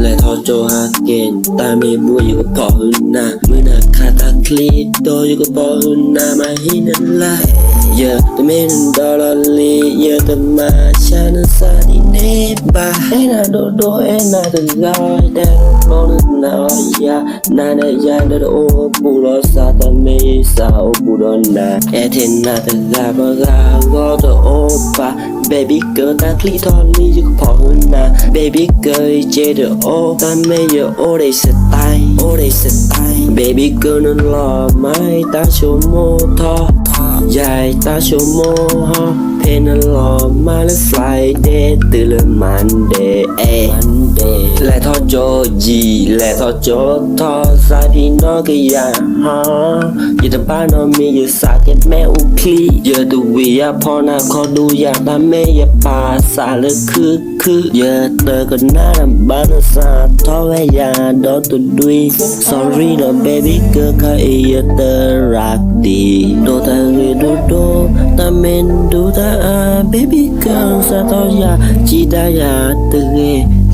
และทอโจฮาเกนตามีบัวอยู่กับพ่อหุ่นนาเมื่อหนักคาตาคลีโตอยู่กับพ่อหุ่นนามาให้นั่นไล่เยอะแต่ไม่นั่นดอลลาลีเยอะแต่มาชานันซาดิเนบาเอ็นาโดโดเอ็นาตุลอยแต่ลน နာယာနာနဲ့ရန်တဲ့အိုးပူတော့စာတမေးစာအိုးပူတော့နာအဲ့ဒီနာတဲ့လာဘကတော့တော့အိုးပါ baby girl တန်ခလီတော်လေးကိုပေါ်နာ baby girl ကျတဲ့အိုးတမေးရအိုးရဲ့စတိုင်အိုးရဲ့စတိုင် baby girl နော်လာမိုင်းတချို့မောတော့ရိုက်တချို့မောဟာ in a long my flight day till a monday eh monday และทอโจจีและทอโจทอสายพี่น้องก็อยากฮะอยู่แต่บ้านนอนมีอยู่สาเก็บแม่อุคลีเยอะดูวีอะพอนาขอดูอยากตามแม่อย่าปาสาเลยคือคือเยอะเตอก็น่าดำบ้านสาทอแวยาดอตุดุย sorry นะ baby girl ค่ะเอยเตอรักดีโดตาเรโดโดตาเมนดูตาอา baby girl สาตอยาจีดายาเต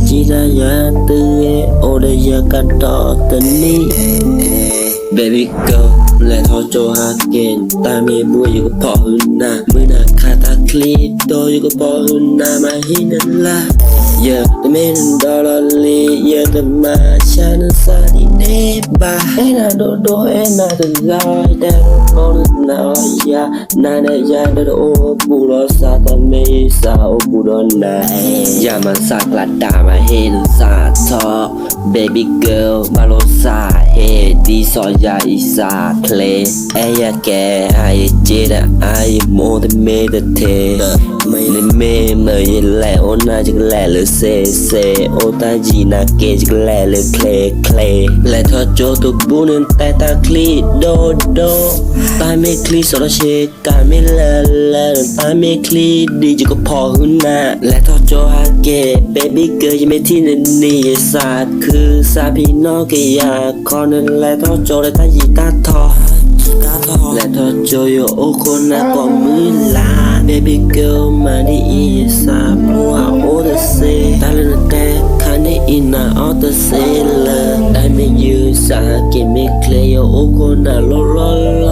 ကြည်သာရသူရဲ့ order ရကတော့တနည်း baby go let her to hard again တာမီဘူးယူပေါ်နာမနာခါတာကလီတော့ယူပေါ်နာမဟိနလာ Yeah, the man in dollar lead, yeah, the man shining side the neighbor. And I don't know, and I desire that I don't know, yeah. Now that y'all the old bull or something. ้ากูโดนไหนอย่ามาสักหลัดด่ามาเฮนสาทอ baby girl มาโลซา ตีสอยหญ่สาเคลไอยาแกไอเจดไอ้โมเดเมเดเทไม่เลเมเมยแหละโอนาจักแหละเลยเซเซโอตาจีนาเกจักแหละเลยเคลเคลและทอโจตุกบุนันแต่ตาคลีโดโดตายไม่คลีสรเชกายไม่เลเลตายไม่คลีดีจะก็พอหุ่นนาและทอโจฮาเกเบบี้เกย์ยังไม่ที่นันนี่ศาสตร์คือซาพี่นอกก็อยากคอนั่นและ thôi cho đây ta gì ta thò. Lẹ thôi cho yo ô con na có mưa là. Baby girl mà đi xa mua out ta the sea Ta lên ta Kanye in a all the sailor đai mean you xa Give me clear yo ô con na lo lo lo.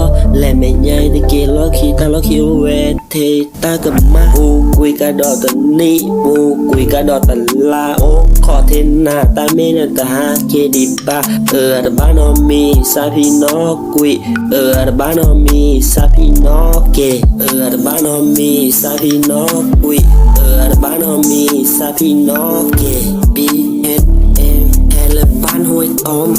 ตาลอคิวเวเทตากับมาปูกุยกระดอตันนี้ปูกุยกระดอตันลาโอขอเทนหน้าตาเมนตาหาเคดิปาเอออัดบ้านอมีซาพี่นอกุยเอออัดบ้านอมีซาพี่นอเกเอออัดบ้านอมีซาพี่นอกุยเอออัดบ้านอมีซาพี่นอเกบีเอสเอ็มแอลบ้านห้วยต้ม